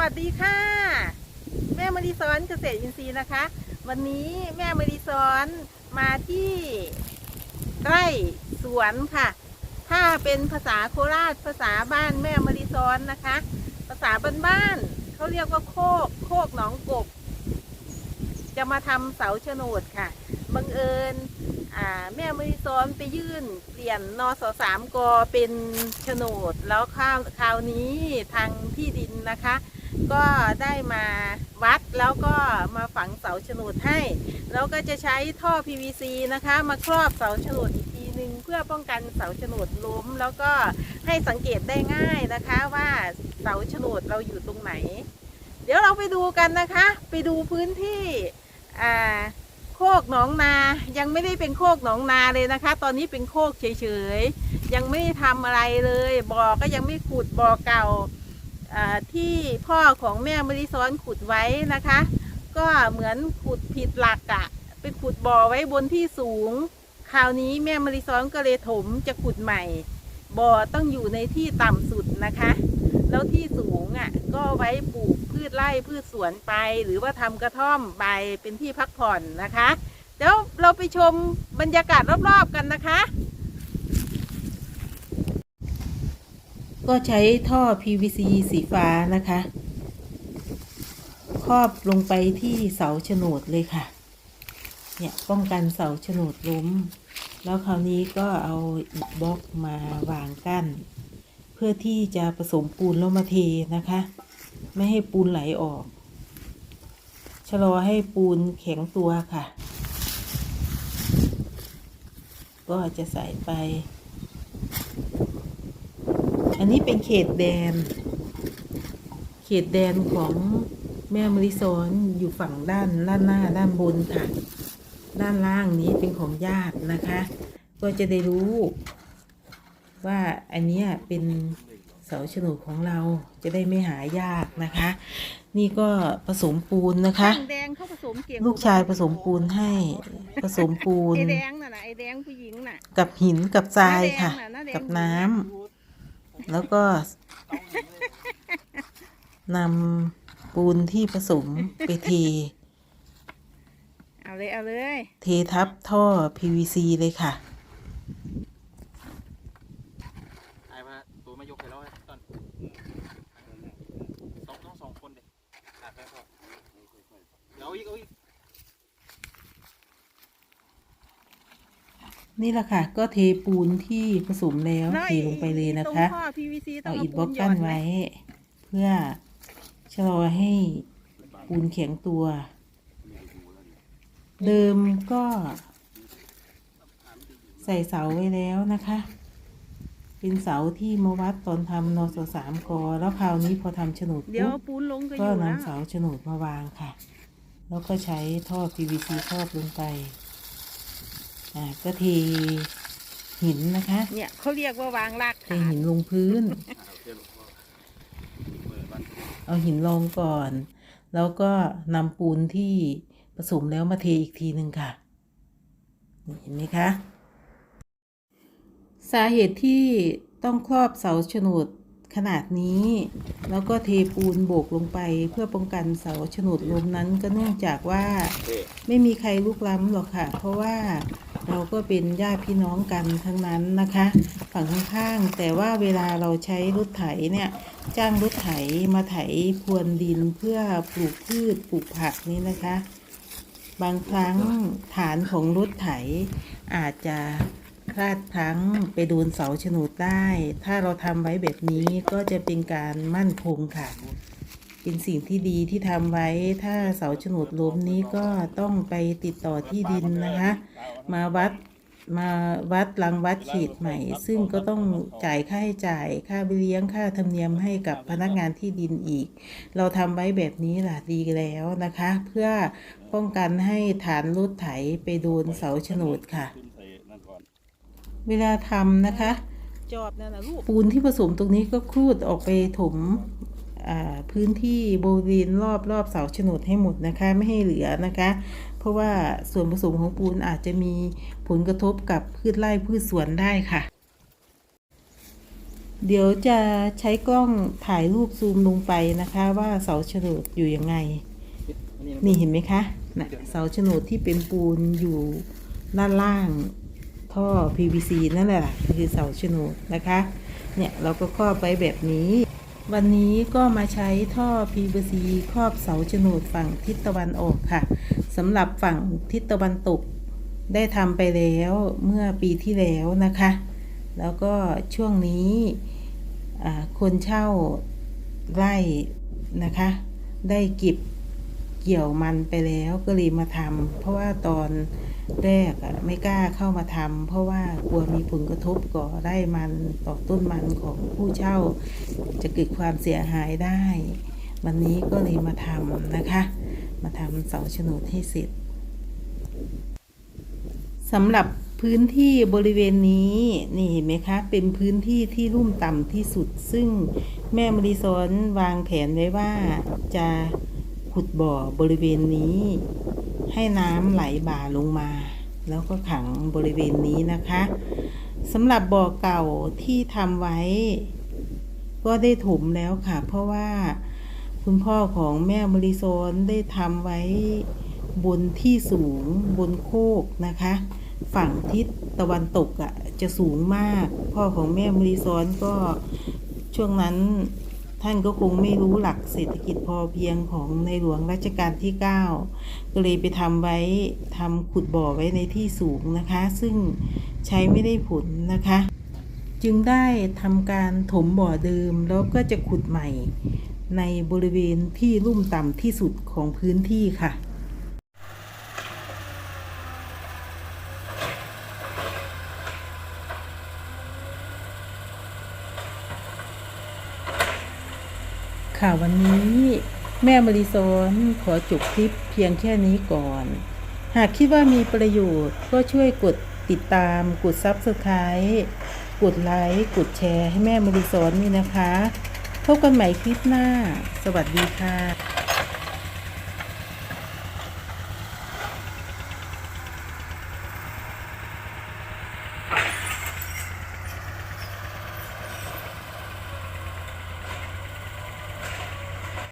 วัสดีค่ะ แม่มารีซ้อนเกษตรอินทรีย์นะคะ วันนี้แม่มารีซ้อนมาที่ไร่สวนค่ะ ถ้าเป็นภาษาโคราชภาษาบ้านแม่มารีซ้อนนะคะ ภาษาบ้านๆเขาเรียกว่าโคกโคกหนองกบ จะมาทำเสาโฉนดค่ะบังเอิญ อ่าแม่มาริซ้อนไปยื่นเปลี่ยนนสสามกเป็นโฉนด แล้วคราวคราวนี้ทางที่ดินนะคะ ก็ได้มาวัดแล้วก็มาฝังเสาโฉนดให้ แล้วก็จะใช้ท่อ PVC นะคะ มาครอบเสาโฉนดอีกทีหนึ่งเพื่อป้องกันเสาโฉนดล้ม แล้วก็ให้สังเกตได้ง่ายนะคะว่าเสาโฉนดเราอยู่ตรงไหน เดี๋ยวเราไปดูกันนะคะ ไปดูพื้นที่อ่า โคกหนองนา ยังไม่ได้เป็นโคกหนองนาเลยนะคะ ตอนนี้เป็นโคกเฉยๆ ยังไม่ได้ทำอะไรเลย บ่อก็ยังไม่ขุดบ่อเก่าที่พ่อของแม่มริซ้อนขุดไว้นะคะ ก็เหมือนขุดผิดหลักอะไปขุดบ่อไว้บนที่สูง คราวนี้แม่มริซ้อนก็เลยถมจะขุดใหม่ บ่อต้องอยู่ในที่ต่ำสุดนะคะ แล้วที่สูงอะ ก็ไว้ปลูกพืชไร่พืชสวนไป หรือว่าทำกระท่อมไปเป็นที่พักผ่อนนะคะ เดี๋ยวเราไปชมบรรยากาศรอบๆกันนะคะ ก็ใช้ท่อ PVC สีฟ้านะคะ ครอบลงไปที่เสาโฉนดเลยค่ะ เนี่ยป้องกันเสาโฉนดล้ม แล้วคราวนี้ก็เอาอิฐบล็อกมาวางกั้น พื่อที่จะผสมปูนแล้วมาเทนะคะ ไม่ให้ปูนไหลออก ชะลอให้ปูนแข็งตัวค่ะ ก็จะใส่ไป อันนี้เป็นเขตแดน เขตแดนของแม่มริซอนอยู่ฝั่งด้านด้านหน้าด้านบนค่ะ ด้านล่างนี้เป็นของญาตินะคะ ก็จะได้รู้ ว่าอันเนี้ยเป็นเสาโฉนดของเราจะได้ไม่หายากนะคะ นี่ก็ผสมปูนนะคะ แดงเขาผสมเก่งลูกชายผสมปูนให้ผสมปูนไอแดงน่ะนะไอแดงผู้หญิงน่ะกับหินกับทรายค่ะหน้าแดงน่ะหน้าแดงกับน้ำแล้วก็นำปูนที่ผสมไปเทเอาเลยเอาเลย เททับท่อ PVC เลยค่ะ ไอ้มาตัวมายกให้เราให้ตอนสองต้องสองคนเด็กอะไปพอเดี๋ยวเอาอีกเอาอีก นี่แหละค่ะ ก็เทปูนที่ผสมแล้วเทลงไปเลยนะคะตรงท่อ PVC ต้เอางอิฐบล็อกปูหยกั้นดหมไว้ เพื่อชะลอให้ปูนแข็งตัว เดิมก็ ใส่เสาไว้แล้วนะคะ เป็นเสาที่มาวัดตอนทำนสสามกอแล้วคราวนี้พอทำโฉนดเดี๋ยวปุ๊เอาบปูนลงก็อก็ยู่แล้วนำเสาโฉนดมาวางค่ะ แล้วก็ใช้ท่อ PVC ครอบลงไป อ่าก็เทหินนะคะเนี่ยเขาเรียกว่าวางรากเทฐานหินลงพื้น เอาหินรองก่อน แล้วก็นำปูนที่ผสมแล้วมาเทอีกทีหนึ่งค่ะนี่เห็นไหมคะสาเหตุที่ต้องครอบเสาโฉนดขนาดนี้ แล้วก็เทปูนโบกลงไปเพื่อป้องกันเสาโฉนดล้มนั้นก็เนื่องจากว่าไม่มีใครลุกล้ำหรอกค่ะ เพราะว่า เราก็เป็นญาติพี่น้องกันทั้งนั้นนะคะ ฝั่งข้างๆแต่ว่าเวลาเราใช้รถไถเนี่ยจ้างรถไถมาไถพรวนดินเพื่อปลูกพืชปลูกผักนี่นะคะ บางครั้งฐานของรถไถอาจจะพลาดพลั้งไปโดนเสาโฉนดได้ ถ้าเราทำไว้แบบนี้ก็จะเป็นการมั่นคงค่ะ เป็นสิ่งที่ดีที่ทำไว้ถ้าเสาโฉนดล้มนี้ก็ต้องไปติดต่อที่ดินนะคะ มาวัดมาวัดรังวัดเขตใหม่ ซึ่งก็ต้องจ่ายค่าใช้จ่ายค่าเบี้ยเลี้ยงค่าธรรมเนียมให้กับพนักงานที่ดินอีก เราทำไว้แบบนี้ล่ะดีแล้วนะคะ เพื่อป้องกันให้ฐานรถไถไปโดนเสาโฉนดค่ะ เวลาทำนะคะจอบนั่นนะลูกปูนที่ผสมตรงนี้ก็ครูดออกไปถมอ่า พื้นที่บริเวณรอบรอบเสาโฉนดให้หมดนะคะ ไม่ให้เหลือนะคะ เพราะว่าส่วนผสมของปูนอาจจะมีผลกระทบกับพืชไร่พืชสวนได้ค่ะ เดี๋ยวจะใช้กล้องถ่ายรูปซูมลงไปนะคะ ว่าเสาโฉนดอยู่ยังไงนนี้นี่เห็นไหมคะนะเสาโฉนดที่เป็นปูนอยู่ด้านล่างท่อ PVC นั่นแหละคือเสาโฉนดนะคะ เนี่ยเราก็ครอบไว้แบบนี้ วันนี้ก็มาใช้ท่อ PVC ครอบเสาโฉนดฝั่งทิศตะวันออกค่ะสำหรับฝั่งทิศตะวันตก ได้ทำไปแล้วเมื่อปีที่แล้วนะคะ แล้วก็ช่วงนี้คนเช่าไร่นะคะ ได้เก็บเกี่ยวมันไปแล้วก็เลยมาทำเพราะว่าตอน แรกอะไม่กล้าเข้ามาทำเพราะว่ากลัวมีผลกระทบก่อไร่มันต่อต้นมันของผู้เช่า จะเกิดความเสียหายได้ วันนี้ก็เลยมาทำนะคะ มาทำเสาโฉนดให้เสร็จสำหรับพื้นที่บริเวณนี้นี่เห็นไหมคะเป็นพื้นที่ที่ลุ่มต่ำที่สุด ซึ่งแม่มริซอนวางแผนไว้ว่าจะขุดบ่อบริเวณนี้ ให้น้ำไหลบ่าลงมา แล้วก็ขังบริเวณนี้นะคะสำหรับบ่อเก่าที่ทำไว้ ก็ได้ถมแล้วค่ะ เพราะว่าคุณพ่อของแม่มริโซนได้ทำไว้บนที่สูงบนโคกนะคะ ฝั่งทิศตะวันตกอะ่ะจะสูงมาก พ่อของแม่มริซอนก็ช่วงนั้น ท่านก็คงไม่รู้หลักเศรษฐกิจพอเพียงของในหลวงรัชกาลที่ 9 ก็เลยไปทำไว้ทำขุดบ่อไว้ในที่สูงนะคะ ซึ่งใช้ไม่ได้ผลนะคะ จึงได้ทำการถมบ่อเดิมแล้วก็จะขุดใหม่ ในบริเวณที่ลุ่มต่ำที่สุดของพื้นที่ค่ะ ค่ะวันนี้แม่มาริซอนขอจบคลิปเพียงแค่นี้ก่อน หากคิดว่ามีประโยชน์ก็ช่วยกดติดตาม กด Subscribe กดไลค์ กดแชร์ให้แม่มาริซอนนี่นะคะ พบกันใหม่คลิปหน้า สวัสดีค่ะ